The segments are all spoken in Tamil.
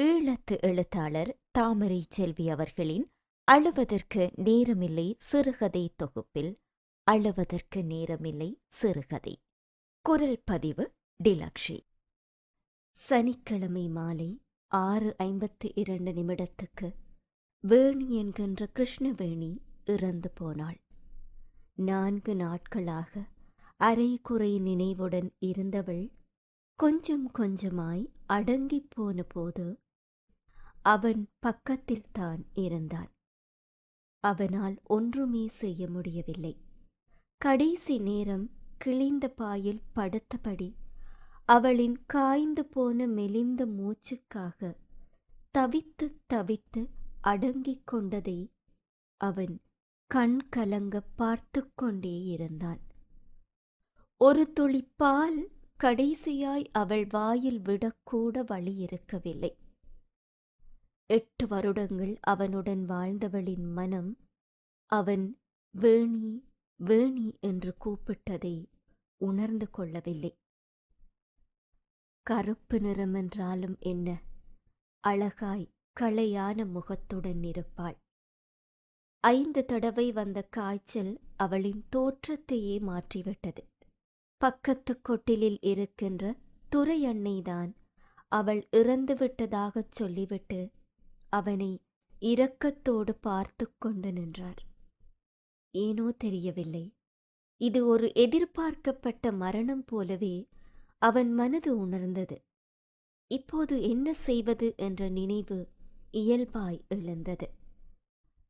ஈழத்து எழுத்தாளர் தாமரை செல்வி அவர்களின் அழுவதற்கு நேரமில்லை சிறுகதை தொகுப்பில் அழுவதற்கு நேரமில்லை சிறுகதை. குரல் பதிவு டிலக்ஷி. சனிக்கிழமை மாலை ஆறு ஐம்பத்தி இரண்டு நிமிடத்துக்கு வேணி என்கின்ற கிருஷ்ணவேணி இறந்து போனாள். நான்கு நாட்களாக அரைகுறை நினைவுடன் இருந்தவள் கொஞ்சம் கொஞ்சமாய் அடங்கிப் போன போது அவன் பக்கத்தில் தான் இருந்தான். அவனால் ஒன்றுமே செய்ய முடியவில்லை. கடைசி நேரம் கிழிந்த பாயில் படுத்தபடி அவளின் காய்ந்து போன மெலிந்த மூச்சுக்காக தவித்து தவித்து அடங்கிக் கொண்டதை அவன் கண் கலங்க பார்த்து கொண்டே இருந்தான். ஒரு துளி பால் கடைசியாய் அவள் வாயில் விடக்கூட வழி இருக்கவில்லை. எட்டு வருடங்கள் அவனுடன் வாழ்ந்தவளின் மனம் அவன் வேணி வேணி என்று கூப்பிட்டதை உணர்ந்து கொள்ளவில்லை. கருப்பு நிறம் என்றாலும் என்ன? அழகாய் களையான முகத்துடன் இருப்பாள். ஐந்து தடவை வந்த காய்ச்சல் அவளின் தோற்றத்தையே மாற்றிவிட்டது. பக்கத்து கொட்டிலில் இருக்கின்ற துரையண்ணைதான் அவள் இறந்துவிட்டதாகச் சொல்லிவிட்டு அவனை இரக்கத்தோடு பார்த்து கொண்டு நின்றார். ஏனோ தெரியவில்லை. இது ஒரு எதிர்பார்க்கப்பட்ட மரணம் போலவே அவன் மனது உணர்ந்தது. இப்போது என்ன செய்வது என்ற நினைவு இயல்பாய் எழுந்தது.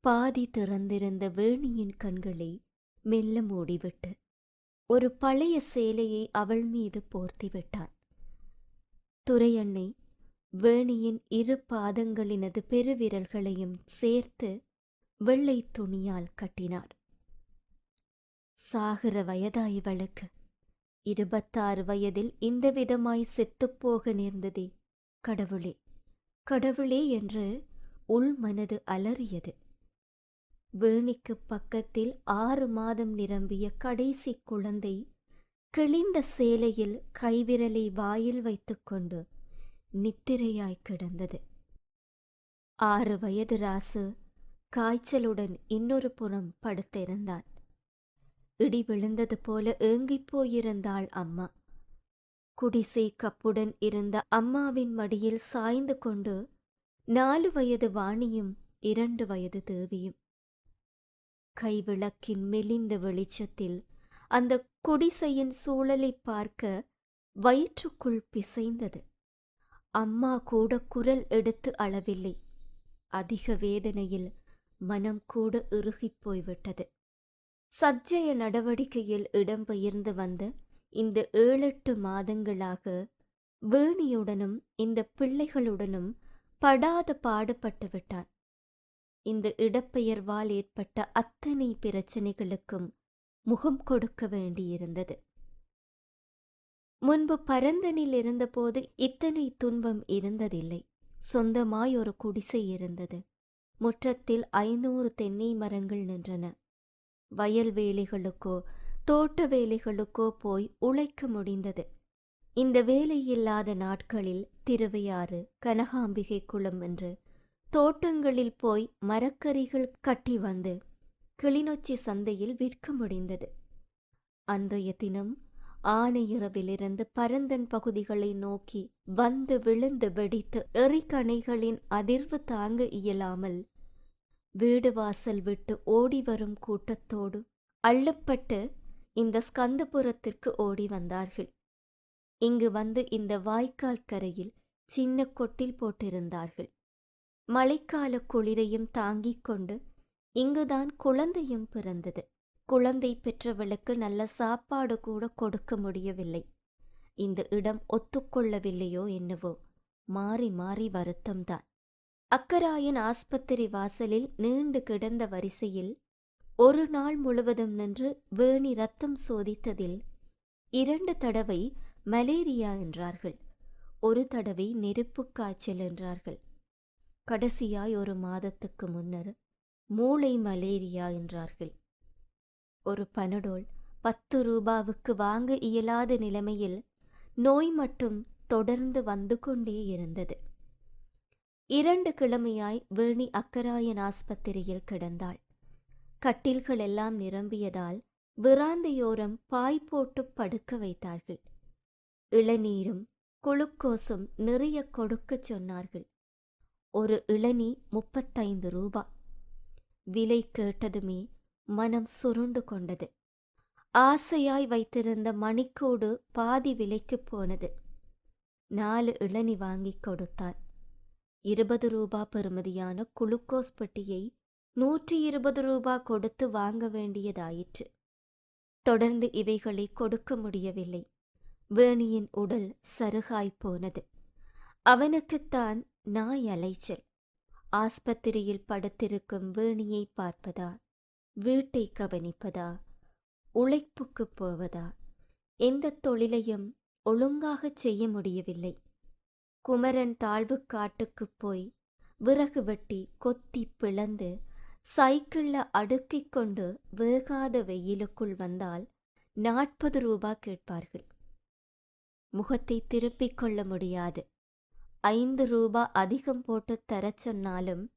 பாதி திறந்திருந்த வேணியின் கண்களை மெல்ல மூடிவிட்டு ஒரு பழைய சேலையை அவள் மீது போர்த்திவிட்டான் துரையண்ணை வேணியின் இரு பாதங்களினது பெருவிரல்களையும் சேர்த்து வெள்ளை துணியால் கட்டினார். சாகிற வயதா இவளுக்கு இருபத்தாறு வயதில் இந்த விதமாய் செத்துப்போக நேர்ந்ததே கடவுளே. கடவுளே என்று உள் மனது அலறியது. வேணிக்கு பக்கத்தில் ஆறு மாதம் நிரம்பிய கடைசி குழந்தை கிழிந்த சேலையில் கைவிரலை வாயில் வைத்துக்கொண்டு நித்திரையாய் கிடந்தது. ஆறு வயது ராசு காய்ச்சலுடன் இன்னொரு புறம் படுத்திருந்தான். இடி விழுந்தது போல ஏங்கிப் போயிருந்தாள் அம்மா. குடிசை கப்புடன் இருந்த அம்மாவின் மடியில் சாய்ந்து கொண்டு நாலு வயது வாணியும் இரண்டு வயது தேவியும். கைவிளக்கின் மெலிந்த வெளிச்சத்தில் அந்த குடிசையின் சூழலை பார்க்க வயிற்றுக்குள் பிசைந்தது. அம்மா கூட குரல் எடுத்து அளவில்லை. அதிக வேதனையில் மனம் கூட இறுகிப் போய்விட்டது. சஜ்ஜய நடவடிக்கையில் இடம்பெயர்ந்து வந்த இந்த ஏழெட்டு மாதங்களாக வேணியுடனும் இந்த பிள்ளைகளுடனும் படாத பாடுபட்டு விட்டான். இந்த இடப்பெயர்வால் ஏற்பட்ட அத்தனை பிரச்சனைகளுக்கும் முகம் கொடுக்க வேண்டியிருந்தது. முன்பு பரந்தனில் இருந்தபோது இத்தனை துன்பம் இருந்ததில்லை. சொந்தமாய் ஒரு குடிசை இருந்தது. முற்றத்தில் ஐநூறு தென்னை மரங்கள் நின்றன. வயல் வேலைகளுக்கோ தோட்ட வேலைகளுக்கோ போய் உழைக்க முடிந்தது. இந்த வேலை இல்லாத நாட்களில் திருவையாறு கனகாம்பிகை குளம் என்று தோட்டங்களில் போய் மரக்கறிகள் கட்டி வந்து கிளிநொச்சி சந்தையில் விற்க முடிந்தது. அன்றைய தினம் ஆனையிறவிலிருந்து பரந்தன் பகுதிகளை நோக்கி வந்து விழுந்து வெடித்து எறிக்கணைகளின் அதிர்வு தாங்க இயலாமல் வீடு வாசல் விட்டு ஓடி வரும் கூட்டத்தோடு அள்ளுப்பட்டு இந்த ஸ்கந்தபுரத்திற்கு ஓடி வந்தார்கள். இங்கு வந்து இந்த வாய்க்கால் கரையில் சின்ன கொட்டில் போட்டிருந்தார்கள். மழைக்கால குளிரையும் தாங்கிக் கொண்டு இங்குதான் குழந்தையும் பிறந்தது. குழந்தை பெற்றவளுக்கு நல்ல சாப்பாடு கூட கொடுக்க முடியவில்லை. இந்த இடம் ஒத்துக்கொள்ளவில்லையோ என்னவோ? மாறி மாறி வருத்தம்தான். அக்கராயன் ஆஸ்பத்திரி வாசலில் நீண்டு கிடந்த வரிசையில் ஒரு நாள் முழுவதும் நின்று வேணி ரத்தம் சோதித்ததில் இரண்டு தடவை மலேரியா என்றார்கள். ஒரு தடவை நெருப்புக் காய்ச்சல் என்றார்கள். கடைசியாய் ஒரு மாதத்துக்கு முன்னர் மூளை மலேரியா என்றார்கள். ஒரு பனடோல் பத்து ரூபாவுக்கு வாங்க இயலாத நிலைமையில் நோய் மட்டும் தொடர்ந்து வந்து கொண்டே இருந்தது. இரண்டு கிழமையாய் வேணி அக்கராயன் ஆஸ்பத்திரியில் கிடந்தாள். கட்டில்கள் எல்லாம் நிரம்பியதால் விராந்தையோரம் பாய் போட்டு படுக்க வைத்தார்கள். இளநீரும் குளுக்கோஸும் நிறைய கொடுக்கச் சொன்னார்கள். ஒரு இளநீ முப்பத்தைந்து ரூபா. விலை கேட்டதுமே மனம் சுருண்டு கொண்டது. ஆசையாய் வைத்திருந்த மணிக்கூடு பாதி விலைக்கு போனது. நாலு இளநி வாங்கிக் கொடுத்தான். இருபது ரூபா பெறுமதியான குளுக்கோஸ் பெட்டியை நூற்றி இருபது ரூபா கொடுத்து வாங்க வேண்டியதாயிற்று. தொடர்ந்து இவைகளை கொடுக்க முடியவில்லை. வேணியின் உடல் சருகாய் போனது. அவனுக்குத்தான் நாய் அலைச்சல். ஆஸ்பத்திரியில் படுத்திருக்கும் வேணியை பார்ப்பதா வீட்டை கவனிப்பதா? உழைப்புக்கு போவதா? எந்த தொழிலையும் ஒழுங்காகச் செய்ய முடியவில்லை. குமரன் தாழ்வு காட்டுக்கு போய் விறகு வெட்டி கொத்தி பிளந்து சைக்கிளில் அடுக்கிக் கொண்டு வேகாத வெயிலுக்குள் வந்தால் நாற்பது ரூபா கேட்பார்கள். முகத்தை திருப்பிக் கொள்ள முடியாது. ஐந்து ரூபா அதிகம் போட்டு தரச் சொன்னாலும்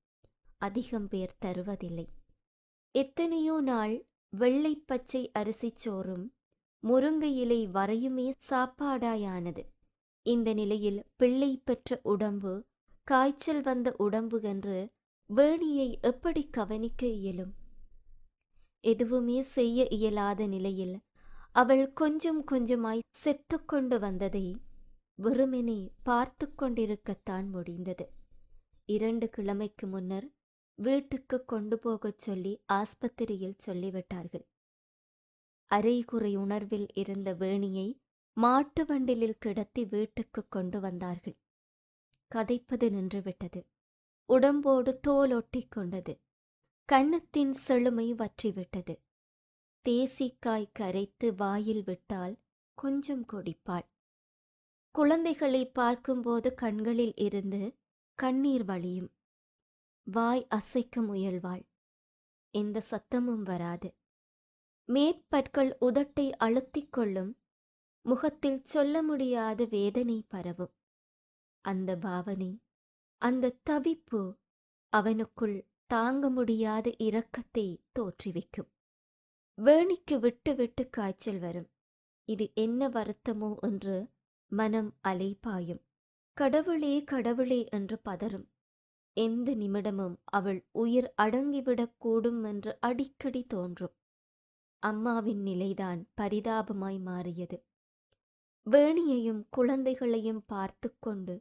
அதிகம் பேர் தருவதில்லை. எத்தனையோ நாள் வெள்ளை பச்சை அரிசிச் சோறும் முருங்கை இலை வரையுமே சாப்பாடாயானது. இந்த நிலையில் பிள்ளை பெற்ற உடம்பு காய்ச்சல் வந்த உடம்பு என்று வேணியை எப்படி கவனிக்க இயலும்? எதுவுமே செய்ய இயலாத நிலையில் அவள் கொஞ்சம் கொஞ்சமாய் செத்துக்கொண்டு வந்ததை வெறுமெனே பார்த்து கொண்டிருக்கத்தான் முடிந்தது. இரண்டு கிழமைக்கு முன்னர் வீட்டுக்கு கொண்டு போகச் சொல்லி ஆஸ்பத்திரியில் சொல்லிவிட்டார்கள். அரைகுறை உணர்வில் இருந்த வேணியை மாட்டு வண்டிலில் கிடத்தி வீட்டுக்கு கொண்டு வந்தார்கள். கதைப்பது நின்றுவிட்டது. உடம்போடு தோல் ஒட்டிக் கொண்டது. கன்னத்தின் செழுமை வற்றிவிட்டது. தேசிக்காய் கரைத்து வாயில் விட்டால் கொஞ்சம் குடிப்பாள். குழந்தைகளை பார்க்கும்போது கண்களில் இருந்து கண்ணீர் வழியும். வாய் அசைக்க முயல்வாள். எந்த சத்தமும் வராது. மேற்பற்கள் உதட்டை அழுத்திக் கொள்ளும். முகத்தில் சொல்ல முடியாத வேதனை பரவும். அந்த பாவனை அந்த தவிப்பு அவனுக்குள் தாங்க முடியாத இரக்கத்தை தோற்றுவிக்கும். வேணிக்கு விட்டு விட்டு காய்ச்சல் வரும். இது என்ன வருத்தமோ என்று மனம் அலைபாயும். கடவுளே கடவுளே என்று பதறும். எந்த நிமிடமும் அவள் உயிர் அடங்கிவிடக்கூடும் என்று அடிக்கடி தோன்றும். அம்மாவின் நிலைதான் பரிதாபமாய் மாறியது. வேணியையும் குழந்தைகளையும் பார்த்து கொண்டு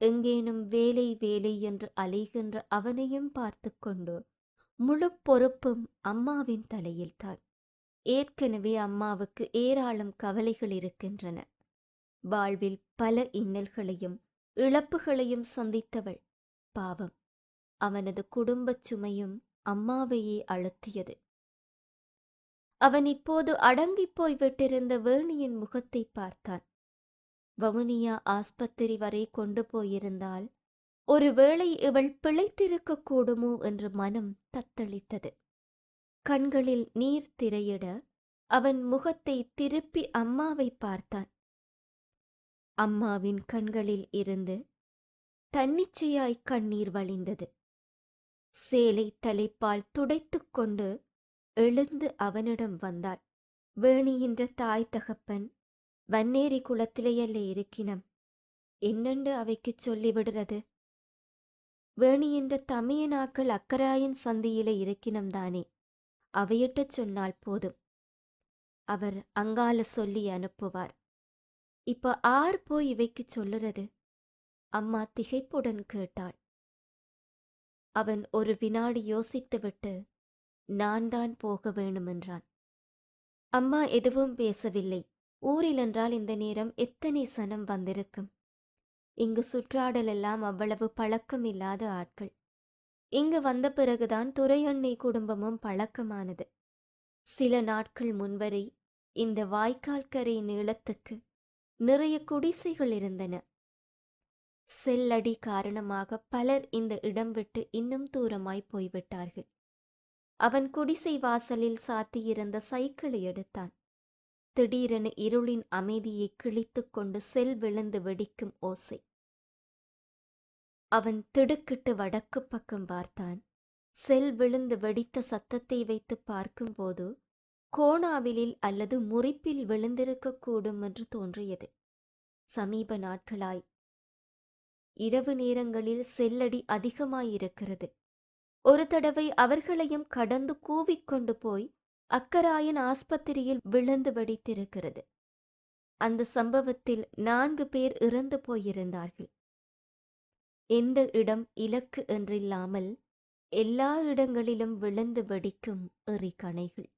எங்கேனும் வேலை வேலை என்று அலைகின்ற அவனையும் பார்த்து கொண்டு முழு பொறுப்பும் அம்மாவின் தலையில்தான். ஏற்கனவே அம்மாவுக்கு ஏராளம் கவலைகள் இருக்கின்றன. வாழ்வில் பல இன்னல்களையும் இழப்புகளையும் சந்தித்தவள் பாவம். அவனது குடும்பச் சுமையும் அம்மாவையே அழுத்தியது. அவன் இப்போது அடங்கிப் போய் விட்டிருந்த வேணியின் முகத்தை பார்த்தான். வவுனியா ஆஸ்பத்திரி வரை கொண்டு போயிருந்தால் ஒருவேளை இவள் பிழைத்திருக்க கூடுமோ என்று மனம் தத்தளித்தது. கண்களில் நீர் திரையிட அவன் முகத்தை திருப்பி அம்மாவை பார்த்தான். அம்மாவின் கண்களில் இருந்து தன்னிச்சையாய் கண்ணீர் வழிந்தது. சேலை தலைப்பால் துடைத்துக் கொண்டு எழுந்து அவனிடம் வந்தாள். வேணியின்ற தாய் தகப்பன் வன்னேரி குளத்திலேயல்ல இருக்கினம். என்னண்டு அவைக்குச் சொல்லிவிடுறது? வேணியின்ற தமையனாக்கள் அக்கராயன் சந்தியில இருக்கினம்தானே அவையிட்ட அவையிட்டச் சொன்னால் போதும். அவர் அங்கால சொல்லி அனுப்புவார். இப்ப ஆர் போய் இவைக்கு சொல்லுறது? அம்மா திகைப்புடன் கேட்டாள். அவன் ஒரு வினாடி யோசித்துவிட்டு நான் தான் போக வேணுமென்றான் அம்மா எதுவும் பேசவில்லை. ஊரில் என்றால் இந்த நேரம் எத்தனை சனம் வந்திருக்கும்? இங்கு சுற்றாடலெல்லாம் அவ்வளவு பழக்கம் இல்லாத ஆட்கள். இங்கு வந்த பிறகுதான் துறையண்ணை குடும்பமும் பழக்கமானது. சில நாட்கள் முன்வரை இந்த வாய்க்கால் கரை நீளத்துக்கு நிறைய குடிசைகள் இருந்தன. செல்லடி காரணமாக பலர் இந்த இடம் விட்டு இன்னும் தூரமாய் போய்விட்டார்கள். அவன் குடிசை வாசலில் சாத்தியிருந்த சைக்கிளை எடுத்தான். திடீரென இருளின் அமைதியை கிழித்துக் கொண்டு செல் விழுந்து வெடிக்கும் ஓசை. அவன் திடுக்கிட்டு வடக்கு பக்கம் பார்த்தான். செல் விழுந்து வெடித்த சத்தத்தை வைத்து பார்க்கும்போது கோணாவிலில் அல்லது முறிப்பில் விழுந்திருக்கக்கூடும் என்று தோன்றியது. சமீப நாட்களாய் இரவு நேரங்களில் செல்லடி அதிகமாயிருக்கிறது. ஒரு தடவை அவர்களையும் கடந்து கூவிக்கொண்டு போய் அக்கராயன் ஆஸ்பத்திரியில் விழுந்து வெடித்திருக்கிறது. அந்த சம்பவத்தில் நான்கு பேர் இறந்து போயிருந்தார்கள். எந்த இடம் இலக்கு என்றில்லாமல் எல்லா இடங்களிலும் விழுந்து வெடிக்கும் எறிகணைகள்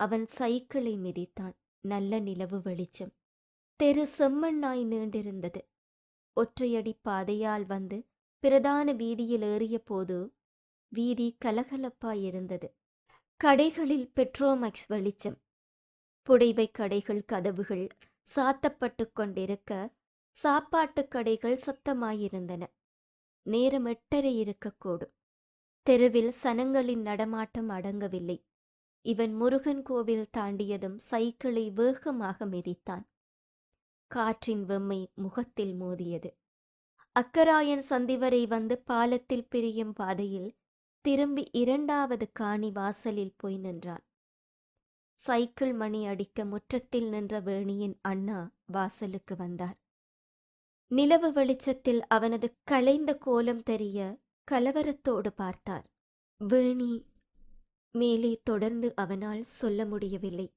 அவன் சைக்கிளை மிதித்தான். நல்ல நிலவு வெளிச்சம். தெரு செம்மண்ணாய் நீண்டிருந்தது. ஒற்றையடி பாதையால் வந்து பிரதான வீதியில் ஏறிய போது வீதி கலகலப்பாயிருந்தது கடைகளில் பெட்ரோமக்ஸ் வெளிச்சம். புடைவை கடைகள் கதவுகள் சாத்தப்பட்டு கொண்டிருக்க சாப்பாட்டுக் கடைகள் சத்தமாயிருந்தன நேரம் எட்டரை இருக்கக்கூடும் தெருவில் சனங்களின் நடமாட்டம் அடங்கவில்லை. இவன் முருகன் கோவில் தாண்டியதும் சைக்கிளை வேகமாக மிதித்தான். காற்றின் வெம்மை முகத்தில் மோதியது. அக்கராயன் சந்திவரை வந்து பாலத்தில் பிரியும் பாதையில் திரும்பி இரண்டாவது காணி வாசலில் போய் நின்றான். சைக்கிள் மணி அடிக்க முற்றத்தில் நின்ற வேணியின் அண்ணா வாசலுக்கு வந்தார். நிலவு வெளிச்சத்தில் அவனது கலைந்த கோலம் தெரிய கலவரத்தோடு பார்த்தார். வேணி மேலே தொடர்ந்து அவனால் சொல்ல முடியவில்லை.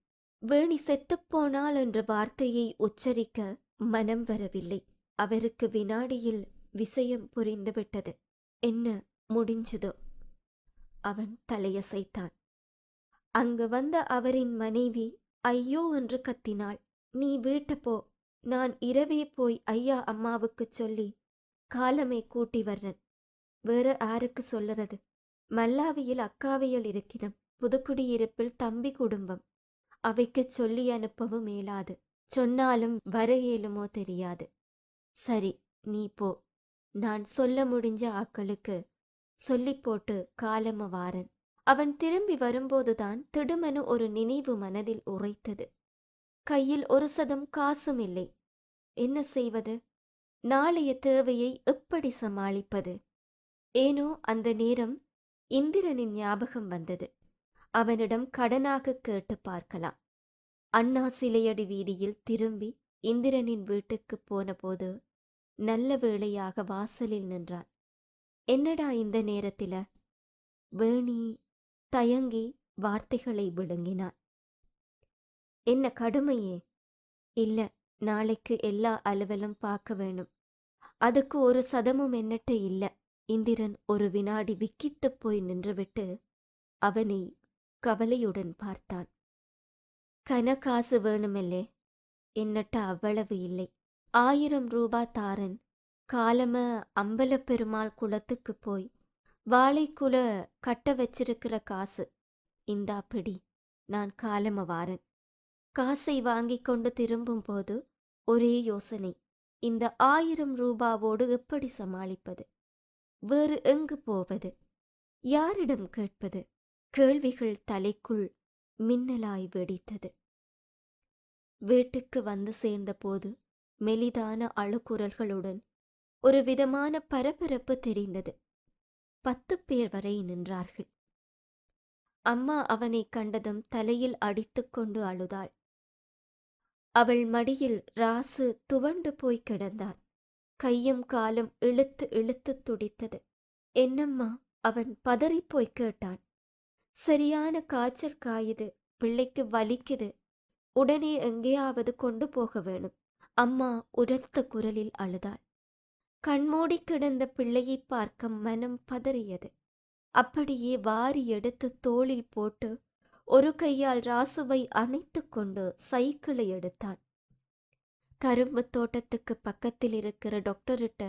வேணி செத்துப்போனாள் என்ற வார்த்தையை உச்சரிக்க மனம் வரவில்லை. அவருக்கு வினாடியில் விஷயம் புரிந்துவிட்டது. என்ன முடிஞ்சதோ? அவன் தலையசைத்தான். அங்கு வந்த அவரின் மனைவி ஐயோ என்று கத்தினாள். நீ வீட்ட போ. நான் இரவே போய் ஐயா அம்மாவுக்குச் சொல்லி காலமே கூட்டி வர்றேன். வேற யாருக்கு சொல்லுறது? மல்லாவியில் அக்காவையில் இருக்கிறோம் புதுக்குடியிருப்பில் தம்பி குடும்பம். அவைக்குச் சொல்லி அனுப்பவும் இயலாது. சொன்னாலும் வர இயலுமோ தெரியாது. சரி நீ போ. நான் சொல்ல முடிஞ்ச ஆக்களுக்கு சொல்லி போட்டு காலம வாரன். அவன் திரும்பி வரும்போதுதான் திடுமென ஒரு நினைவு மனதில் உரைத்தது. கையில் ஒரு சதம் காசும் இல்லை. என்ன செய்வது? நாளைய தேவையை எப்படி சமாளிப்பது? ஏனோ அந்த நேரம் இந்திரனின் ஞாபகம் வந்தது. அவனிடம் கடனாக கேட்டு பார்க்கலாம். அண்ணா சிலையடி வீதியில் திரும்பி இந்திரனின் வீட்டுக்கு போனபோது நல்ல வேளையாக வாசலில் நின்றான். என்னடா இந்த நேரத்தில? வேணி தயங்கி வார்த்தைகளை விழுங்கினான். என்ன கடுமையே? இல்ல நாளைக்கு எல்லா அலுவலும் பார்க்க வேணும். அதுக்கு ஒரு சதமும் என்னட்ட இல்ல. இந்திரன் ஒரு வினாடி விக்கித்துப் போய் நின்றுவிட்டு அவனை கவலையுடன் பார்த்தான். கன காசு வேணுமில்லே என்னட்ட அவ்வளவு இல்லை. ஆயிரம் ரூபா தாரன். காலம அம்பலப் பெருமாள் குளத்துக்கு போய் வாழைக்குல கட்ட வச்சிருக்கிற காசு. இந்தா பிடி நான் காலம வாரன். காசை வாங்கிக் கொண்டு திரும்பும் போது ஒரே யோசனை. இந்த ஆயிரம் ரூபாவோடு எப்படி சமாளிப்பது? வேறு எங்கு போவது? யாரிடம் கேட்பது? கேள்விகள் தலைக்குள் மின்னலாய் வெடித்தது. வீட்டுக்கு வந்து சேர்ந்தபோது மெலிதான அழுக்குரல்களுடன் ஒரு விதமான பரபரப்பு தெரிந்தது. பத்து பேர் வரை நின்றார்கள். அம்மா அவனை கண்டதும் தலையில் அடித்துக்கொண்டு அழுதாள். அவள் மடியில் ராசு துவண்டு போய் கிடந்தார் கையும் காலும் இழுத்து இழுத்து துடித்தது. என்னம்மா? அவன் பதறிப்போய் கேட்டான். சரியான காய்ச்சல் காயுது பிள்ளைக்கு வலிக்குது உடனே எங்கேயாவது கொண்டு போக வேணும். அம்மா உரத்த குரலில் அழுதாள். கண்மூடி கிடந்த பிள்ளையை பார்க்க மனம் பதறியது. அப்படியே வாரி எடுத்து தோளில் போட்டு ஒரு கையால் ராசுவை அணைத்து கொண்டு சைக்கிளை எடுத்தான். கரும்பு தோட்டத்துக்கு பக்கத்தில் இருக்கிற டாக்டர்கிட்ட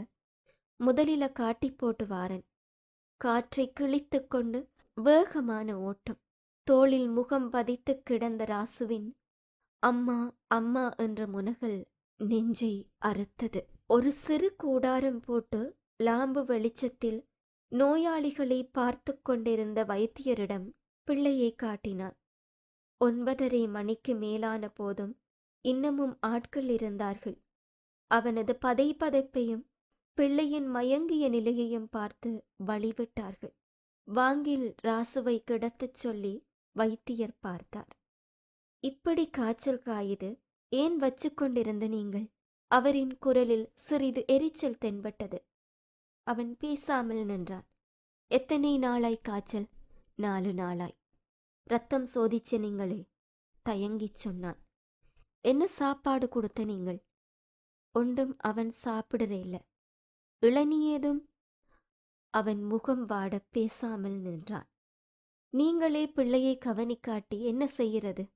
முதலில காட்டி போட்டு வாரன். காற்றை கிழித்து கொண்டு வேகமான ஓட்டம். தோளில் முகம் பதித்து கிடந்த ராசுவின் அம்மா அம்மா என்ற முனகல் நெஞ்சை அறுத்தது. ஒரு சிறு கூடாரம் போட்டு லாம்பு வெளிச்சத்தில் நோயாளிகளை பார்த்து கொண்டிருந்த வைத்தியரிடம் பிள்ளையை காட்டினான். ஒன்பதரை மணிக்கு மேலான போதும் இன்னமும் ஆட்கள் இருந்தார்கள். அவனது பதை பதைப்பையும் பிள்ளையின் மயங்கிய நிலையையும் பார்த்து வழிவிட்டார்கள். வாங்கில் ராசுவை கிடத்தச் சொல்லி வைத்தியர் பார்த்தார். இப்படி காய்ச்சல் காயுது. ஏன் வச்சு கொண்டிருந்த நீங்கள் அவரின் குரலில் சிறிது எரிச்சல் தென்பட்டது. அவன் பேசாமல் நின்றான். எத்தனை நாளாய் காய்ச்சல்? நாலு நாளாய். ரத்தம் சோதிச்ச நீங்களே தயங்கிச் சொன்னான். என்ன சாப்பாடு கொடுத்த நீங்கள் ஒன்றும் அவன் சாப்பிடுறே இல்ல. ஏதும்? அவன் முகம் வாட பேசாமல் நின்றான். நீங்களே பிள்ளையை கவனிக்காட்டி என்ன செய்கிறது?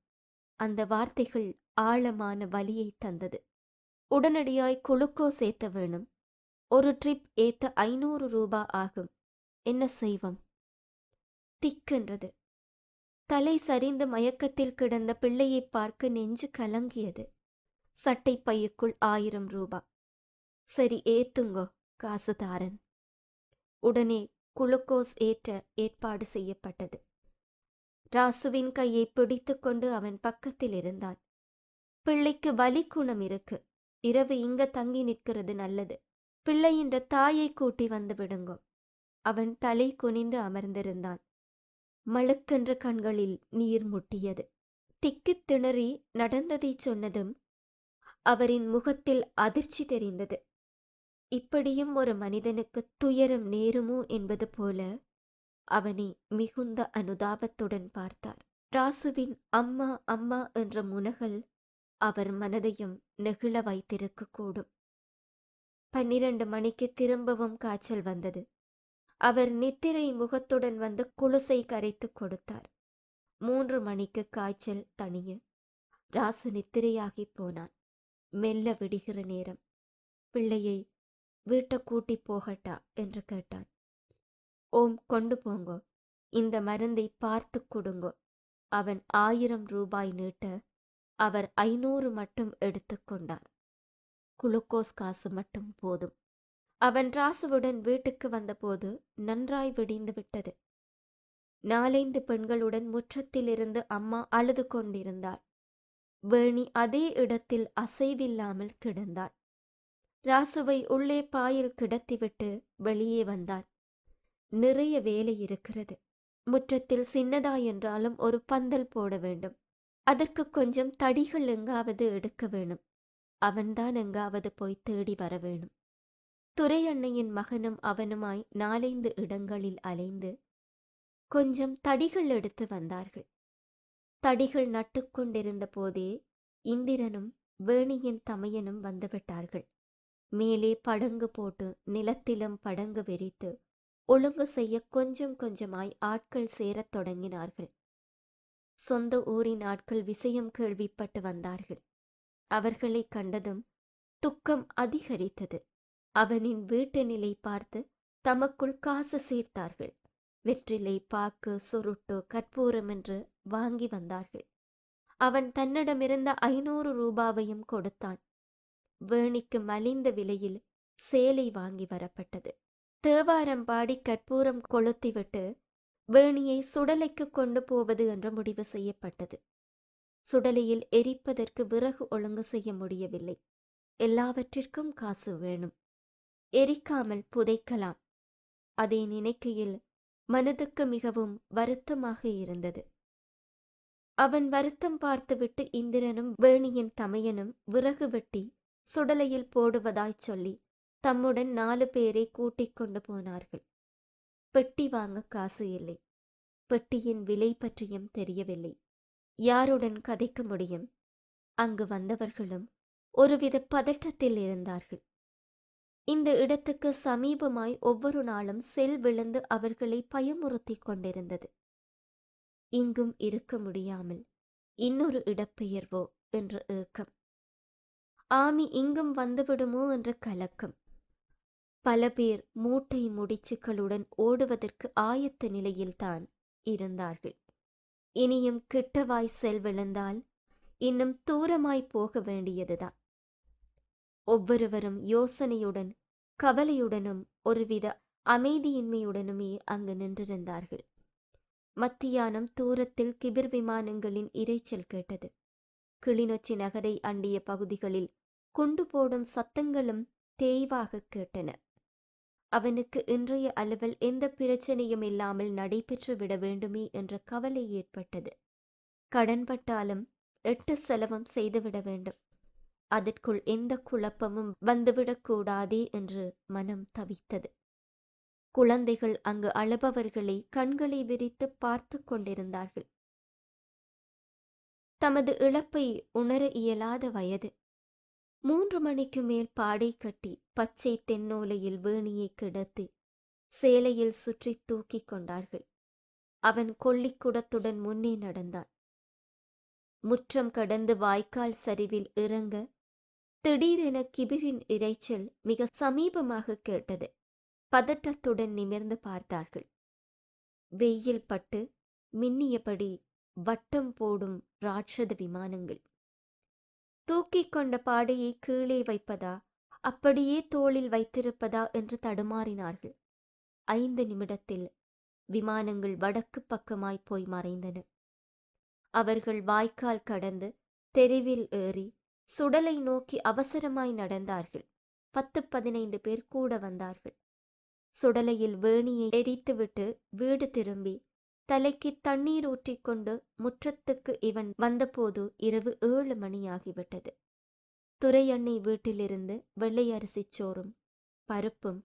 அந்த வார்த்தைகள் ஆழமான வலியை தந்தது. உடனடியாய் குளுக்கோஸ் சேர்த்த வேணும். ஒரு ட்ரிப் ஏத்த ஐநூறு ரூபா ஆகும். என்ன செய்வோம்? திக்கென்றது. தலை சரிந்து மயக்கத்தில் கிடந்த பிள்ளையை பார்க்க நெஞ்சு கலங்கியது. சட்டை பையுக்குள் ஆயிரம் ரூபா. சரி ஏத்துங்கோ காசுதாரன். உடனே குளுக்கோஸ் ஏற்ற ஏற்பாடு செய்யப்பட்டது. ராசுவின் கையை பிடித்துக்கொண்டு அவன் பக்கத்தில் இருந்தான். பிள்ளைக்கு வலி குணம் இருக்கு. இரவு இங்க தங்கி நிற்கிறது நல்லது. பிள்ளையின்ற தாயை கூட்டி வந்து விடுங்கோ. அவன் தலை குனிந்து அமர்ந்திருந்தான். மழுக்கென்ற கண்களில் நீர் முட்டியது. திக்குத் திணறி நடந்ததைச் சொன்னதும் அவரின் முகத்தில் அதிர்ச்சி தெரிந்தது. இப்படியும் ஒரு மனிதனுக்கு துயரம் நேருமோ என்பது போல அவனை மிகுந்த அனுதாபத்துடன் பார்த்தார். ராசுவின் அம்மா அம்மா என்ற முனகல் அவர் மனதையும் நெகிழ வைத்திருக்கக்கூடும். பன்னிரண்டு மணிக்கு திரும்பவும் காய்ச்சல் வந்தது. அவர் நித்திரை முகத்துடன் வந்து குலுசை கரைத்து கொடுத்தார். மூன்று மணிக்கு காய்ச்சல் தனிய ராசு நித்திரையாகி போனான். மெல்ல விடுகிற நேரம். பிள்ளையை வீட்டை கூட்டி போகட்டா? என்று கேட்டான். ஓம் கொண்டு போங்கோ. இந்த மருந்தை பார்த்து கொடுங்கோ. அவன் ஆயிரம் ரூபாய் நீட்ட அவர் ஐநூறு மட்டும் எடுத்துக்கொண்டார் குளுக்கோஸ் காசு மட்டும் போதும். அவன் ராசுவுடன் வீட்டுக்கு வந்தபோது நன்றாய் விடிந்து விட்டது. நாலைந்து பெண்களுடன் முற்றத்திலிருந்து அம்மா அழுது கொண்டிருந்தாள். வேணி அதே இடத்தில் அசைவில்லாமல் கிடந்தாள். ராசுவை உள்ளே பாயில் கிடத்திவிட்டு வெளியே வந்தான். நிறைய வேலை இருக்கிறது. முற்றத்தில் சின்னதா என்றாலும் ஒரு பந்தல் போட வேண்டும். அதற்கு கொஞ்சம் தடிகள் எங்காவது எடுக்க வேணும். அவன்தான் எங்காவது போய் தேடி வர வேணும். துரையண்ணையின் மகனும் அவனுமாய் நாலைந்து இடங்களில் அலைந்து கொஞ்சம் தடிகள் எடுத்து வந்தார்கள். தடிகள் நட்டுக்கொண்டிருந்த போதே இந்திரனும் வேணியின் தமையனும் வந்துவிட்டார்கள் மேலே படங்கு போட்டு நிலத்திலும் படங்கு விரித்து ஒழுங்கு செய்ய கொஞ்சம் கொஞ்சமாய் ஆட்கள் சேரத் தொடங்கினார்கள். சொந்த ஊரின் ஆட்கள் விஷயம் கேள்விப்பட்டு வந்தார்கள். அவர்களை கண்டதும் துக்கம் அதிகரித்தது. அவனின் வீட்டு நிலை பார்த்து தமக்குள் காசு சேர்த்தார்கள். வெற்றிலை பாக்கு சுருட்டு கற்பூரம் என்று வாங்கி வந்தார்கள். அவன் தன்னிடமிருந்த ஐநூறு ரூபாவையும் கொடுத்தான். வேணிக்கு மலிந்த விலையில் சேலை வாங்கி வரப்பட்டது. தேவாரம் பாடி கற்பூரம் கொளுத்திவிட்டு வேணியை சுடலைக்கு கொண்டு போவது என்று முடிவு செய்யப்பட்டது. சுடலையில் எரிப்பதற்கு விறகு ஒழுங்கு செய்ய முடியவில்லை. எல்லாவற்றிற்கும் காசு வேணும். எரிக்காமல் புதைக்கலாம். அதை நினைக்கையில் மனதுக்கு மிகவும் வருத்தமாக இருந்தது. அவன் வருத்தம் பார்த்துவிட்டு இந்திரனும் வேணியின் தமையனும் விறகு வெட்டி சுடலையில் போடுவதாய்ச் சொல்லி தம்முடன் நாலு பேரை கூட்டிக் கொண்டு போனார்கள். பெட்டி வாங்க காசு இல்லை. பெட்டியின் விலை பற்றியும் தெரியவில்லை. யாருடன் கதைக்க முடியும்? அங்கு வந்தவர்களும் ஒருவித பதட்டத்தில் இருந்தார்கள். இந்த இடத்துக்கு சமீபமாய் ஒவ்வொரு நாளும் செல் விழுந்து அவர்களை பயமுறுத்தி கொண்டிருந்தது. இங்கும் இருக்க முடியாமல் இன்னொரு இடப்பெயர்வோ? என்ற ஏக்கம். ஆமி இங்கும் வந்துவிடுமோ என்ற கலக்கம். பல பேர் மூட்டை முடிச்சுக்களுடன் ஓடுவதற்கு ஆயத்த நிலையில்தான் இருந்தார்கள். இனியும் கிட்டவாய் செல்விழுந்தால் இன்னும் தூரமாய் போக வேண்டியதுதான். ஒவ்வொருவரும் யோசனையுடன் கவலையுடனும் ஒருவித அமைதியின்மையுடனுமே அங்கு நின்றிருந்தார்கள். மத்தியானம் தூரத்தில் கிபிர் விமானங்களின் இரைச்சல் கேட்டது. கிளிநொச்சி நகரை அண்டிய பகுதிகளில் குண்டு போடும் சத்தங்களும் தேய்வாக கேட்டன. அவனுக்கு இன்றைய அளவில் எந்த பிரச்சனையும் இல்லாமல் நடைபெற்று விட வேண்டுமே என்ற கவலை ஏற்பட்டது. கடன்பட்டாலும் எட்டு செலவும் செய்துவிட வேண்டும். அதற்குள் எந்த குழப்பமும் வந்துவிடக்கூடாதே என்று மனம் தவித்தது. குழந்தைகள் அங்கு அழுபவர்களை கண்களை விரித்து பார்த்து கொண்டிருந்தார்கள். தமது இழப்பை உணர இயலாத வயது. மூன்று மணிக்கு மேல் பாடை கட்டி பச்சை தென்னோலையில் வேணியை கிடத்தி சேலையில் சுற்றி தூக்கிக் கொண்டார்கள். அவன் கொள்ளிக்குடத்துடன் முன்னே நடந்தான். முற்றம் கடந்து வாய்க்கால் சரிவில் இறங்க திடீரென கிபிரின் இரைச்சல் மிக சமீபமாக கேட்டது. பதட்டத்துடன் நிமிர்ந்து பார்த்தார்கள். வெயில் பட்டு மின்னியபடி வட்டம் போடும் ராட்சத விமானங்கள். தூக்கிக் கொண்ட பாடையை கீழே வைப்பதா? அப்படியே தோளில் வைத்திருப்பதா? என்று தடுமாறினார்கள். ஐந்து நிமிடத்தில் விமானங்கள் வடக்கு பக்கமாய் போய் மறைந்தன. அவர்கள் வாய்க்கால் கடந்து தெருவில் ஏறி சுடலை நோக்கி அவசரமாய் நடந்தார்கள். பத்து பதினைந்து பேர் கூட வந்தார்கள். சுடலையில் வேணியை எரித்துவிட்டு வீடு திரும்பி தலைக்கு தண்ணீர் ஊற்றிக்கொண்டு முற்றத்துக்கு இவன் வந்தபோது இரவு ஏழு மணியாகிவிட்டது. துரையண்ணை வீட்டிலிருந்து வெள்ளையரிசி சோறும் பருப்பும்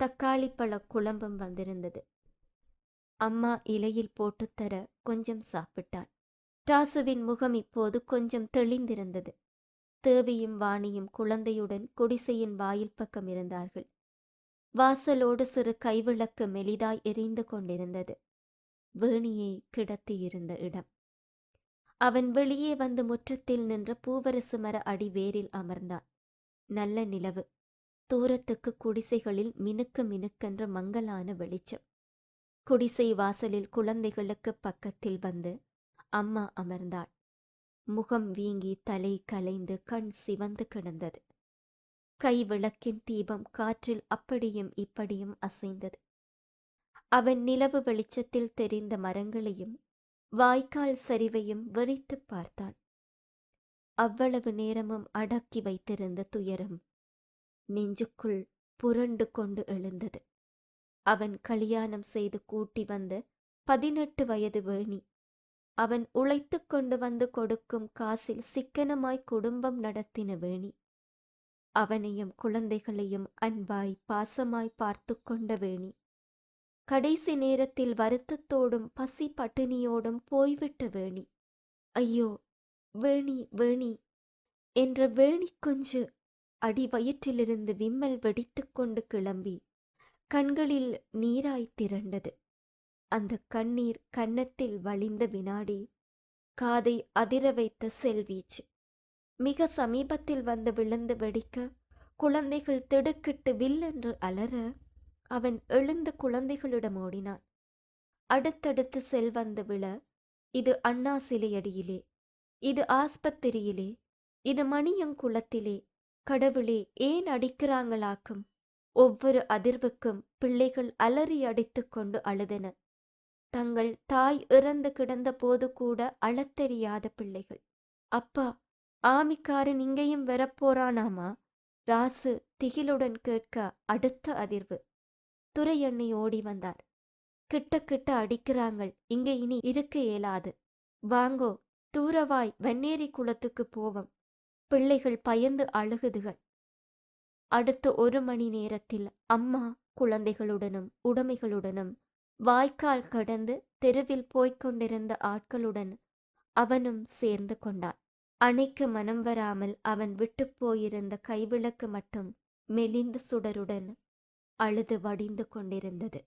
தக்காளி பழ குழம்பும் வந்திருந்தது. அம்மா இலையில் போட்டு தர கொஞ்சம் சாப்பிட்டாள். ராசுவின் முகம் இப்போது கொஞ்சம் தெளிந்திருந்தது. தேவியும் வாணியும் குழந்தையுடன் குடிசையின் வாயில் பக்கம் இருந்தார்கள். வாசலோடு சிறு கைவிளக்கு மெலிதாய் எரிந்து கொண்டிருந்தது. வேணியை கிடத்தியிருந்த இடம். அவன் வெளியே வந்து முற்றத்தில் நின்ற பூவரசு மர அடி வேரில் அமர்ந்தான். நல்ல நிலவு. தூரத்துக்கு குடிசைகளில் மினுக்கு மினுக்கென்ற மங்கலான வெளிச்சம். குடிசை வாசலில் குழந்தைகளுக்கு பக்கத்தில் வந்து அம்மா அமர்ந்தாள். முகம் வீங்கி தலை கலைந்து கண் சிவந்து கிடந்தது. கை விளக்கின் தீபம் காற்றில் அப்படியும் இப்படியும் அசைந்தது. அவன் நிலவு வெளிச்சத்தில் தெரிந்த மரங்களையும் வாய்க்கால் சரிவையும் வெறித்துப் பார்த்தான். அவ்வளவு நேரமும் அடக்கி வைத்திருந்த துயரம் நெஞ்சுக்குள் புரண்டு கொண்டு எழுந்தது. அவன் கல்யாணம் செய்து கூட்டி வந்த பதினெட்டு வயது வேணி அவன் உழைத்து கொண்டு வந்து கொடுக்கும் காசில் சிக்கனமாய் குடும்பம் நடத்தின வேணி அவனையும் குழந்தைகளையும் அன்பாய் பாசமாய் பார்த்து கொண்ட வேணி. கடைசி நேரத்தில் வருத்தத்தோடும் பசி பட்டினியோடும் போய்விட்ட வேணி. ஐயோ வேணி வேணி என்ற வேணி குஞ்சு அடி வயிற்றிலிருந்து விம்மல் வெடித்து கொண்டு கிளம்பி கண்களில் நீராய் திரண்டது. அந்த கண்ணீர் கன்னத்தில் வழிந்த வினாடி காதை அதிர வைத்த செல்வீச்சு. மிக சமீபத்தில் வந்து விழுந்து வெடிக்க குழந்தைகள் திடுக்கிட்டு வில்லென்று அலற அவன் எழுந்த குழந்தைகளிடம் ஓடினான். அடுத்தடுத்து செல் வந்து விழ இது அண்ணா சிலையடியிலே இது ஆஸ்பத்திரியிலே இது மணியங்குளத்திலே கடவுளே ஏன் அடிக்கிறாங்களாக்கும்? ஒவ்வொரு அதிர்வுக்கும் பிள்ளைகள் அலறி அடித்துக் கொண்டு அழுதன. தங்கள் தாய் இறந்து கிடந்த போது கூட அளத்தெரியாத பிள்ளைகள். அப்பா ஆமிக்காரன் இங்கேயும் வரப்போறானாமா ராசு திகிலுடன் கேட்க அடுத்த அதிர்வு. துரையண்ணி ஓடி வந்தார். கிட்ட கிட்ட அடிக்கிறாங்கள். இங்கே இனி இருக்க இயலாது. வாங்கோ தூரவாய் வெண்ணேரி குளத்துக்கு போவோம். பிள்ளைகள் பயந்து அழுகுதுகள். அடுத்த ஒரு மணி நேரத்தில் அம்மா குழந்தைகளுடனும் உடைமைகளுடனும் வாய்க்கால் கடந்து தெருவில் போய்க் கொண்டிருந்த ஆட்களுடன் அவனும் சேர்ந்து கொண்டான் அணைக்கு மனம் வராமல் அவன் விட்டு போயிருந்த கைவிளக்கு மட்டும் மெலிந்த சுடருடன் அழுது வடிந்து கொண்டிருந்தது.